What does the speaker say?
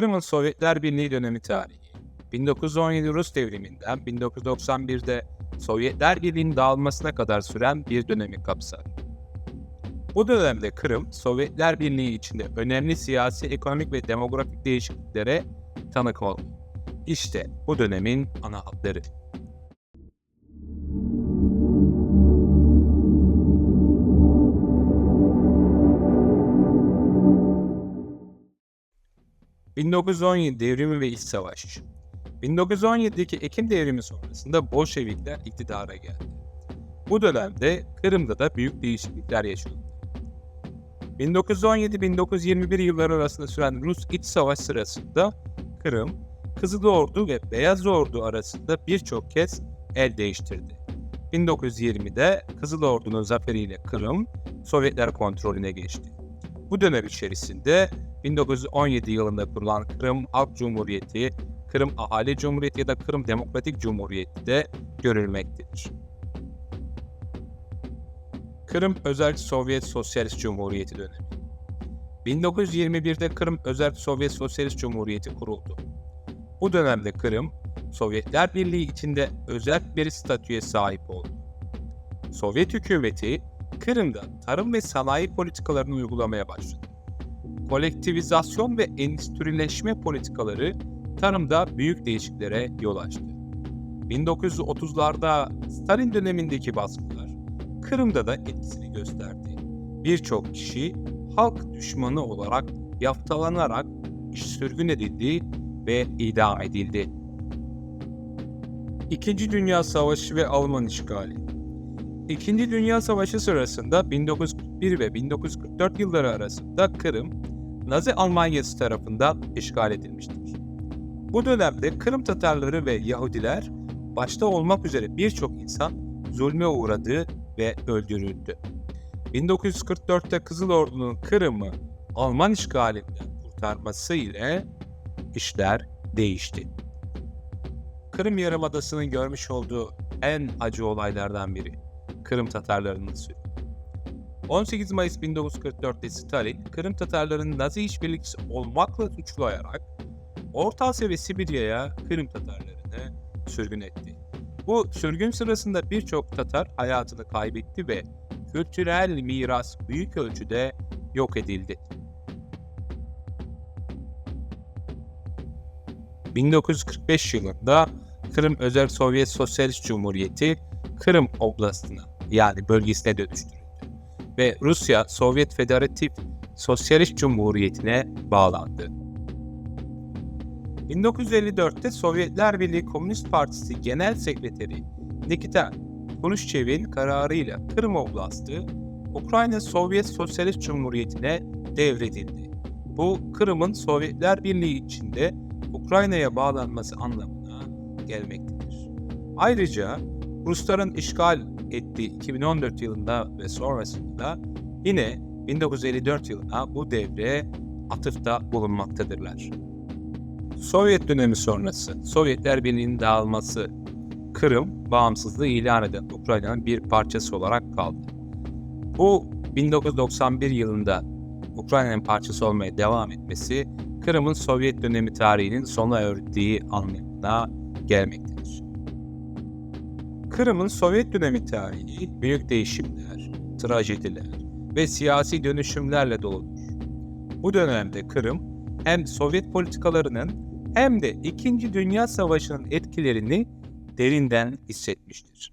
Kırım'ın Sovyetler Birliği dönemi tarihi, 1917 Rus devriminden 1991'de Sovyetler Birliği'nin dağılmasına kadar süren bir dönemi kapsar. Bu dönemde Kırım, Sovyetler Birliği içinde önemli siyasi, ekonomik ve demografik değişikliklere tanık oldu. İşte bu dönemin ana hatları. ...1917 devrimi ve iç savaş. 1917'deki Ekim devrimi sonrasında Bolşevikler iktidara geldi. Bu dönemde Kırım'da da büyük değişiklikler yaşandı. 1917-1921 yılları arasında süren Rus iç savaş sırasında Kırım, Kızıl Ordu ve Beyaz Ordu arasında birçok kez el değiştirdi. 1920'de Kızıl Ordu'nun zaferiyle Kırım, Sovyetler kontrolüne geçti. Bu dönem içerisinde 1917 yılında kurulan Kırım Halk Cumhuriyeti, Kırım Ahali Cumhuriyeti ya da Kırım Demokratik Cumhuriyeti de görülmektedir. Kırım Özel Sovyet Sosyalist Cumhuriyeti dönemi 1921'de Kırım Özel Sovyet Sosyalist Cumhuriyeti kuruldu. Bu dönemde Kırım, Sovyetler Birliği içinde özel bir statüye sahip oldu. Sovyet hükümeti, Kırım'da tarım ve sanayi politikalarını uygulamaya başladı. Kolektivizasyon ve endüstrileşme politikaları tarımda büyük değişikliklere yol açtı. 1930'larda Stalin dönemindeki baskılar Kırım'da da etkisini gösterdi. Birçok kişi halk düşmanı olarak yaftalanarak iş sürgün edildi ve idam edildi. İkinci Dünya Savaşı ve Alman işgali İkinci Dünya Savaşı sırasında 1941 ve 1944 yılları arasında Kırım, Nazi Almanyası tarafından işgal edilmiştir. Bu dönemde Kırım Tatarları ve Yahudiler başta olmak üzere birçok insan zulme uğradı ve öldürüldü. 1944'te Kızıl Ordu'nun Kırım'ı Alman işgalinden kurtarması ile işler değişti. Kırım Yarımadası'nın görmüş olduğu en acı olaylardan biri Kırım Tatarlarının sürgünü. 18 Mayıs 1944'te Stalin, Kırım Tatarlarının Nazi işbirlikçisi olmakla suçlayarak Orta Asya ve Sibirya'ya Kırım Tatarlarını sürgün etti. Bu sürgün sırasında birçok Tatar hayatını kaybetti ve kültürel miras büyük ölçüde yok edildi. 1945 yılında Kırım Özel Sovyet Sosyalist Cumhuriyeti Kırım Oblastı'na yani bölgesine dönüştürüldü ve Rusya Sovyet Federatif Sosyalist Cumhuriyeti'ne bağlandı. 1954'te Sovyetler Birliği Komünist Partisi Genel Sekreteri Nikita Khrushchev'in kararıyla Kırım Oblastı Ukrayna Sovyet Sosyalist Cumhuriyeti'ne devredildi. Bu Kırım'ın Sovyetler Birliği içinde Ukrayna'ya bağlanması anlamına gelmektedir. Ayrıca Rusların işgal ettiği 2014 yılında ve sonrasında yine 1954 yılına bu devreye atıfta bulunmaktadırlar. Sovyet dönemi sonrası Sovyetler Birliği'nin dağılması Kırım bağımsızlığı ilan eden Ukrayna'nın bir parçası olarak kaldı. Bu 1991 yılında Ukrayna'nın parçası olmaya devam etmesi Kırım'ın Sovyet dönemi tarihinin sona erdiği anlamına gelmektedir. Kırım'ın Sovyet dönemi tarihi büyük değişimler, trajediler ve siyasi dönüşümlerle doludur. Bu dönemde Kırım hem Sovyet politikalarının hem de İkinci Dünya Savaşı'nın etkilerini derinden hissetmiştir.